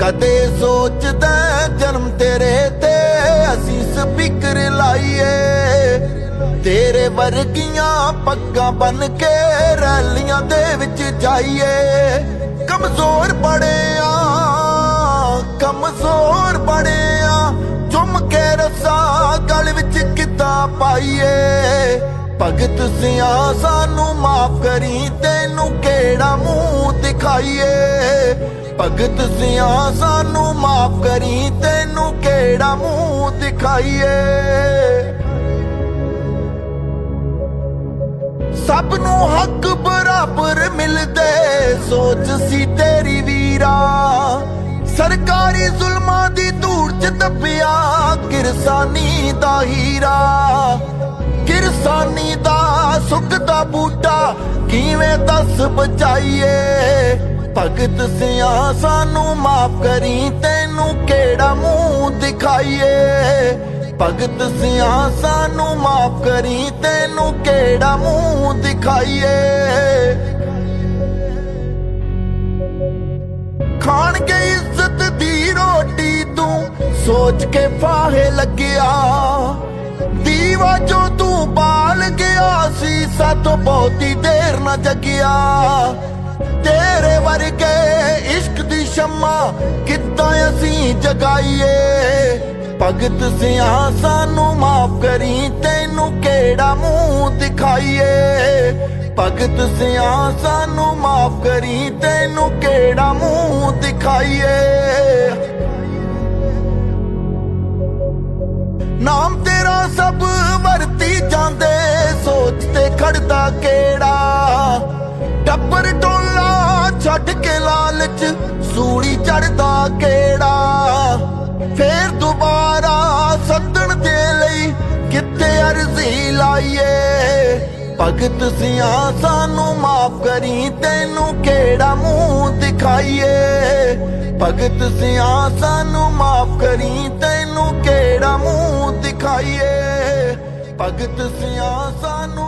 ਕਦੇ ਸੋਚਦਾ ਜਨਮ ਤੇਰੇ ਤੇ, ਅਸੀਂ ਸਪੀਕਰ ਲਾਈਏ। ਤੇਰੇ ਵਰਗੀਆਂ ਪੱਗਾਂ ਬਨ ਕੇ ਰੈਲੀਆਂ ਦੇ ਵਿੱਚ ਜਾਈਏ। ਕਮਜ਼ੋਰ ਬੜੇ ਆ ਕਮਜ਼ੋਰ ਬੜੇ ਆ ਚੁੰਮ ਕੇ ਰਸਾ ਗਲ ਵਿੱਚ ਕਿੱਦਾਂ ਪਾਈਏ? ਭਗਤ ਸਿਆ, ਸਾਨੂੰ ਮਾਫ ਕਰੀ, ਤੈਨੂੰ ਕਿਹੜਾ ਮੂੰਹ ਦਿਖਾਈਏ? ਭਗਤ ਸਿਆ, ਸਾਨੂੰ ਮਾਫ ਕਰੀ, ਤੈਨੂੰ ਕਿਹੜਾ ਮੂੰਹ ਦਿਖਾਈਏ? ਸਭ ਨੂੰ ਹੱਕ ਬਰਾਬਰ ਮਿਲਦੇ, ਸੋਚ ਸੀ ਤੇਰੀ ਵੀਰਾ। ਸਰਕਾਰੀ ਜ਼ੁਲਮਾਂ ਦੀ ਧੂੜ ਚ ਦੱਬਿਆ, ਕਿਰਸਾਨੀ ਦਾ ਹੀਰਾ। ਕਿਰਸਾਨੀ ਦਾ ਸੁੱਕਦਾ ਬੂਟਾ, ਕਿਵੇਂ ਦੱਸ ਬਚਾਈਏ? ਭਗਤ ਸਿਆ, ਸਾਨੂੰ ਮਾਫ ਕਰੀ, ਤੈਨੂੰ ਕਿਹੜਾ ਮੂੰਹ ਦਿਖਾਈਏ? ਭਗਤ ਸਿਆ, ਸਾਨੂੰ ਮਾਫ ਕਰੀ, ਤੈਨੂੰ ਕਿਹੜਾ ਮੂੰਹ ਦਿਖਾਈਏ? ਖਾਣ ਕੇ ਇੱਜ਼ਤ ਦੀ ਰੋਟੀ ਤੂੰ ਸੋਚ ਕੇ ਫਾਹੇ ਲੱਗਿਆ। ਦੀਵਾ ਜੋ ਤੂੰ ਬਾਲ ਗਿਆ ਸੀ, ਸਾਤੋਂ ਬਹੁਤੀ ਦੇਰ ਨਾ ਜਗਿਆ। ਤੇਰੇ ਵਰਗੇ ਇਸ਼ਕ ਦੀ ਸ਼ਮਾ ਕਿੱਦਾਂ ਅਸੀਂ ਜਗਾਈਏ? ਭਗਤ ਸਿਆ ਸਾਨੂੰ ਮਾਫ ਕਰੀ, ਤੈਨੂੰ ਕਿਹੜਾ ਮੂੰਹ ਦਿਖਾਈਏ? ਭਗਤ ਸਿਆ ਸਾਨੂੰ ਮਾਫ ਕਰੀ, ਤੈਨੂੰ ਕਿਹੜਾ ਮੂੰਹ ਦਿਖਾਈਏ? ਨਾਮ ਤੇਰਾ ਸਭ ਵਰਤੀ ਜਾਂਦੇ, ਸੋਚ ਤੇ ਖੜਦਾ ਕਿਹੜਾ ਛੱਡ ਕੇ ਲਾਲਚ ਸੂੜੀ ਚੜਦਾ ਕਿਹੜਾ? ਫੇਰ ਦੁਬਾਰਾ ਸੱਦਣ ਦੇ ਲਈ ਕਿੱਥੇ ਅਰਜ਼ੀ ਲਾਈਏ? ਭਗਤ ਸਿਆ, ਸਾਨੂੰ ਮਾਫ ਕਰੀ, ਤੈਨੂੰ ਕਿਹੜਾ ਮੂੰਹ ਦਿਖਾਈਏ? ਭਗਤ ਸਿਆ, ਸਾਨੂੰ ਮਾਫ ਕਰੀ, ਤੈਨੂੰ ਕਿਹੜਾ ਮੂੰਹ ਦਿਖਾਈਏ? ਭਗਤ ਸਿਆ, ਸਾਨੂੰ